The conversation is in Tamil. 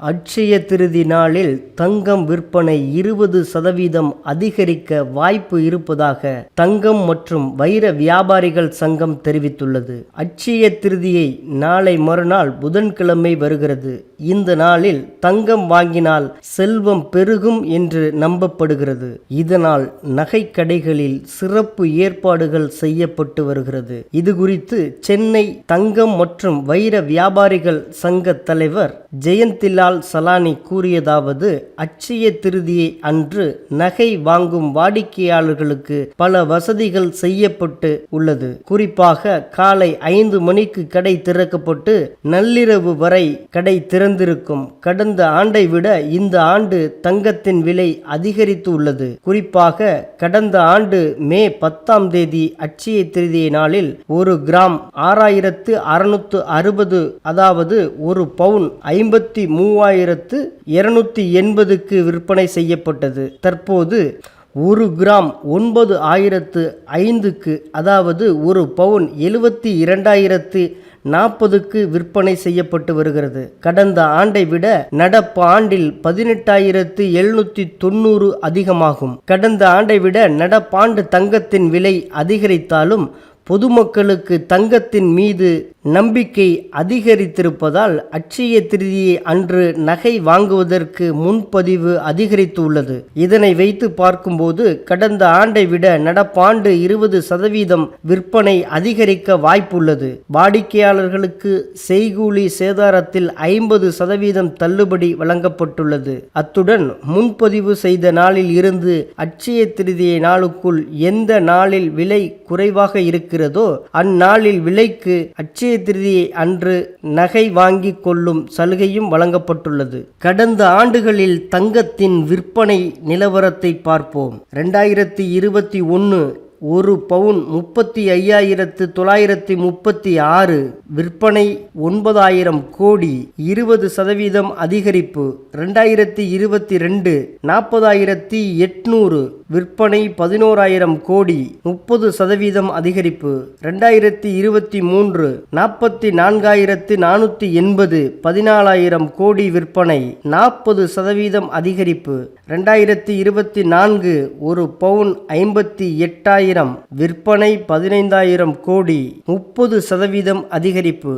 அட்சய திருதி நாளில் தங்கம் விற்பனை இருபது சதவீதம் அதிகரிக்க வாய்ப்பு இருப்பதாக தங்கம் மற்றும் வைர வியாபாரிகள் சங்கம் தெரிவித்துள்ளது. அட்சய திருதியை நாளை மறுநாள் புதன்கிழமை வருகிறது. இந்த நாளில் தங்கம் வாங்கினால் செல்வம் பெருகும் என்று நம்பப்படுகிறது. இதனால் நகை கடைகளில் சிறப்பு ஏற்பாடுகள் செய்யப்பட்டு வருகிறது. இது குறித்து சென்னை தங்கம் மற்றும் வைர வியாபாரிகள் சங்க தலைவர் ஜெயந்திலால் சலானி கூறியதாவது அச்சய திருதியை அன்று நகை வாங்கும் வாடிக்கையாளர்களுக்கு பல வசதிகள் செய்யப்பட்டு உள்ளது. குறிப்பாக காலை ஐந்து மணிக்கு கடை திறக்கப்பட்டு நள்ளிரவு வரை கடை திறந்திருக்கும் கடந்த ஆண்டை விட இந்த ஆண்டு தங்கத்தின் விலை அதிகரித்து உள்ளது. குறிப்பாக கடந்த ஆண்டு மே பத்தாம் தேதி அட்சய திருதியை நாளில் ஒரு கிராம் ஆறாயிரத்து அறுநூத்து அறுபது அதாவது ஒரு பவுன் ஐம்பத்தி மூவாயிரத்து இருநூத்தி எண்பதுக்கு விற்பனை செய்யப்பட்டது. தற்போது ஒரு கிராம் ஒன்பது ஆயிரத்து ஐந்துக்கு அதாவது ஒரு பவுன் எழுபத்தி இரண்டாயிரத்து நாற்பதுக்கு விற்பனை செய்யப்பட்டு வருகிறது. கடந்த ஆண்டை விட நடப்பு ஆண்டில் பதினெட்டாயிரத்து எழுநூத்தி தொண்ணூறு அதிகமாகும். கடந்த ஆண்டை விட நடப்பாண்டு தங்கத்தின் விலை அதிகரித்தாலும் பொதுமக்களுக்கு தங்கத்தின் மீது நம்பிக்கை அதிகரித்திருப்பதால் அட்சய திருதியை அன்று நகை வாங்குவதற்கு முன்பதிவு அதிகரித்துள்ளது. இதனை வைத்து பார்க்கும்போது கடந்த ஆண்டை விட நடப்பாண்டு இருபது சதவீதம் விற்பனை அதிகரிக்க வாய்ப்புள்ளது. வாடிக்கையாளர்களுக்கு செய்கூலி சேதாரத்தில் ஐம்பது சதவீதம் தள்ளுபடி வழங்கப்பட்டுள்ளது. அத்துடன் முன்பதிவு செய்த நாளில் இருந்து அட்சய திருதியை நாளுக்குள் எந்த நாளில் விலை குறைவாக இருக்கிறதோ அந்நாளில் விலைக்கு அட்சய திருதியை அன்று நகை வாங்கி கொள்ளும் சலுகையும் வழங்கப்பட்டுள்ளது. கடந்த ஆண்டுகளில் தங்கத்தின் விற்பனை நிலவரத்தை பார்ப்போம். ரெண்டாயிரத்தி இருபத்தி ஒன்று ஒரு பவுன் முப்பத்தி ஐயாயிரத்து தொள்ளாயிரத்தி முப்பத்தி ஆறு விற்பனை ஒன்பதாயிரம் கோடி இருபது சதவீதம் அதிகரிப்பு. ரெண்டாயிரத்தி இருபத்தி ரெண்டு நாற்பதாயிரத்தி எட்நூறு விற்பனை பதினோராயிரம் கோடி முப்பது சதவீதம் அதிகரிப்பு. ரெண்டாயிரத்தி இருபத்தி மூன்று நாற்பத்தி நான்காயிரத்து நானூற்றி எண்பது பதினாலாயிரம் கோடி விற்பனை நாற்பது சதவீதம் அதிகரிப்பு. ரெண்டாயிரத்தி இருபத்தி நான்கு ஒரு பவுன் ஐம்பத்தி எட்டாயிரம் விற்பனை பதினைந்தாயிரம் கோடி முப்பது சதவீதம் அதிகரிப்பு.